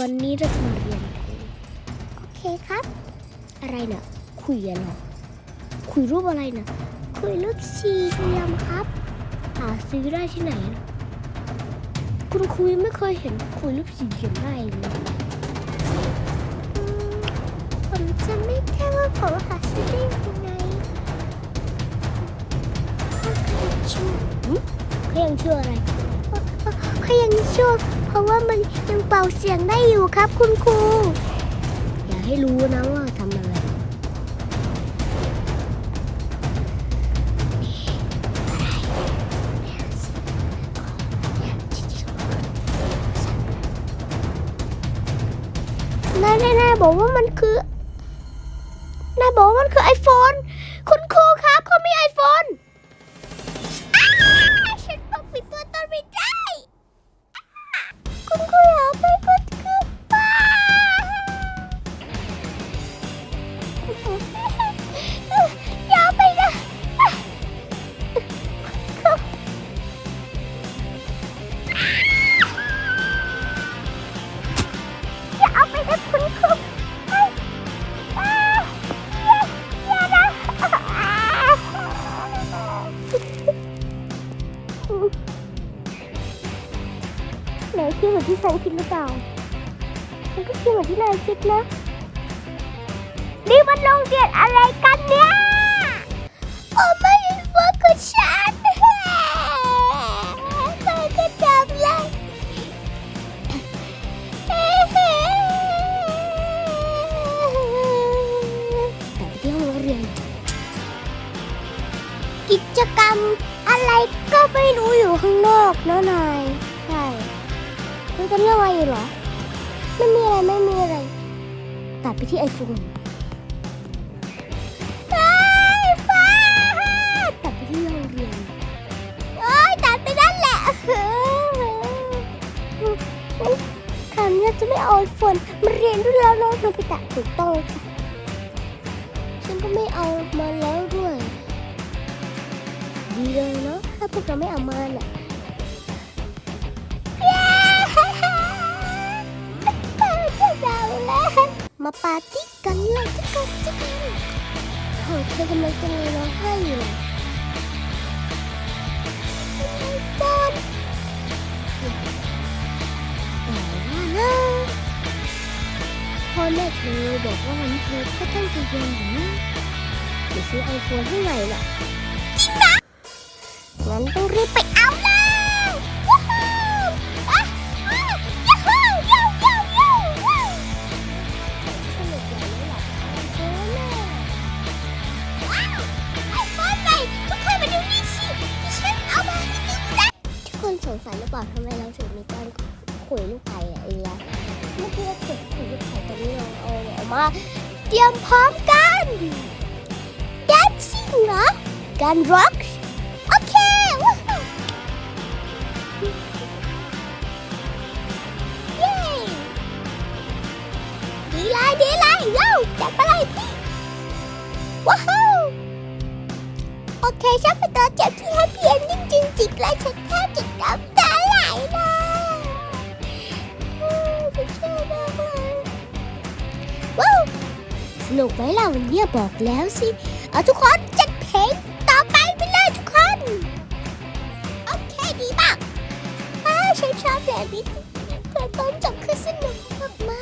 วันนี้เราจะมาเรียนกันโอเคครับ อะไรเนะ่ะคุยอะไรคุยรูปอะไรนะ่ะคุยรูปสี่เหลี่ยมครับหาซื้อได้ที่ไหนนะคุณคุยไม่เคยเห็นคุยรูปสี่เหลี่ยมได้เลยอืมผมจะไม่แค่ว่าผมหาซื้อได้ยังไงเขายังชั่วหึเขายังชั่วอะไร เขายังชั่วเพราะว่ามันยังเป่าเสียงได้อยู่ครับคุณครู อย่าให้รู้นะว่าทำอะไร นายนายนายบอกว่ามันคือนายบอกว่ามันคือไอโฟน คุณครูครับเขามีไอโฟน นะคุณครูอย่านะไหนคิดเหมือนที่ฉันคิดหรือเปล่ามันก็คิดเหมือนที่นายคิดนะ นี่มันโรงเรียนอะไรกันเนี่ย โอ้ไม่ได้ฟังกับฉัน กิจกรรม อะไรก็ไม่รู้อยู่ข้างนอกนะนายใช่มันจะเรื่องอะไรอยู่เหรอ ไม่มีอะไรไม่มีอะไรตัดไปที่ไอโฟนไอ้ฟ้าตัดไปที่โรงเรียนโอ้ยตัดไปนั่นแหละคำนี้จะไม่เอาไอโฟนมาเรียนด้วยแล้วนาะมันไปตัดถูกต้องฉันก็ไม่เอามาแล้ว ดีเลยเนาะถ้าพวกเราไม่เอามาน่ะมาปาร์ตี้กันเลยจะกันจะกันโอ้เธอกำลังจะมีร้องไห้อยู่เลยบอลแต่ว่านะพ่อแม่เธอบอกว่าวันนี้เธอก็ต้องใจเย็นอยู่นะเดี๋ยวซื้อไอโฟนให้ใหม่ล่ะ ต้องรีบไปเอาเลยวู้ฮู้อะอะยูฮูยูยูยูยูสนุกใหญ่เลยล่ะไอโฟนน่ว้าวไอโฟนใหม่ทุกคนมาดูนี่สิดิฉันเอามาให้ดูนะทุกคนสงสัยหรือเปล่าทำไมเราถึงมีการขุยลูกไก่อะไอ้ละเมื่อกี้เราขุดขุยลูกไก่ตอนนี้เราเอาออกมาเตรียมพร้อมกัน dancing เหรอการ rock จับไปเลยพี่ว้าวโอเคฉันเป็นตัวเจ็บที่ให้เพียนจริงๆจิกเลยฉันแทบจะน้ำตาไหลเลยฉันชอบมากเลยว้าวสนุกไหมล่ะวันนี้บอกแล้วสิ เอาทุกคนจัดเพลงต่อไปไปเลยทุกคน โอเคดีมากอ้าฉันชอบแบบนี้เพื่อนต้นจบคือสนุกมาก